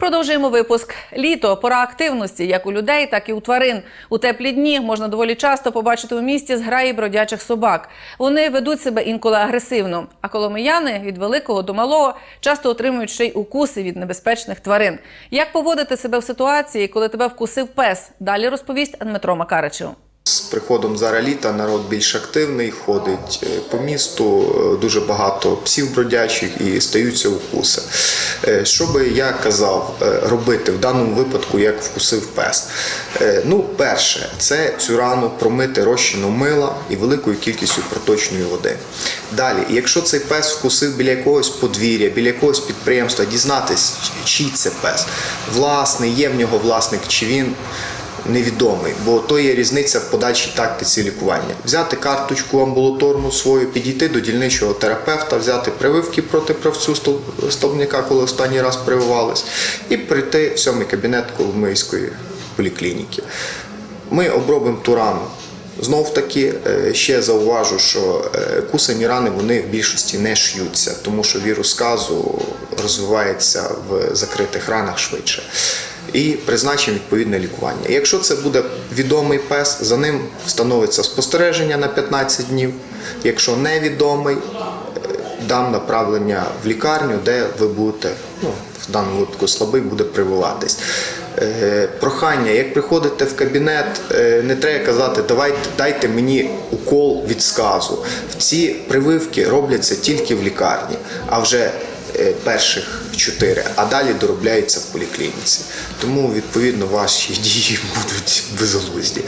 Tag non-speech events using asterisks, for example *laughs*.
Продовжуємо випуск. Літо пора активності, як у людей, так і у тварин. У теплі дні можна доволі часто побачити у місті зграї бродячих собак. Вони ведуть себе інколи агресивно. А коломияни від великого до малого часто отримують ще й укуси від небезпечних тварин. Як поводити себе в ситуації, коли тебе вкусив пес? Далі розповість Дмитро Макаричев. З приходом зараз літа народ більш активний, ходить е, по місту, е, дуже багато псів бродячих і стаються укуси. Е, Що би я казав робити в даному випадку, як вкусив пес? Ну, перше, це цю рану промити розчином мила і великою кількістю проточної води. Далі, якщо цей пес вкусив біля якогось подвір'я, біля якогось підприємства, дізнатись, чий це пес, власний, є в нього власник, чи він невідомий, бо то є різниця в подальшій тактиці лікування. Взяти карточку амбулаторну свою, підійти до дільничого терапевта, взяти прививки проти правцю стол- стовбняка, коли останній раз прививались, і прийти в сьомий кабінет Коломийської поліклініки. Ми обробимо ту рану. Знов таки е, ще зауважу, що е, кусані рани вони в більшості не ш'ються, тому що вірус сказу розвивається в закритих ранах швидше. І призначимо відповідне лікування. Якщо це буде відомий пес, за ним встановиться спостереження на 15 днів. Якщо невідомий, е, дам направлення в лікарню, де ви будете, ну, в даному випадку слабий буде прививатись. Е, Прохання, як приходите в кабінет, е, не треба казати, давайте дайте мені укол від сказу. Ці прививки робляться тільки в лікарні, а вже е, перших чотири, а далі доробляються в поліклініці. Тому відповідно ваші *laughs* дії будуть безглузді.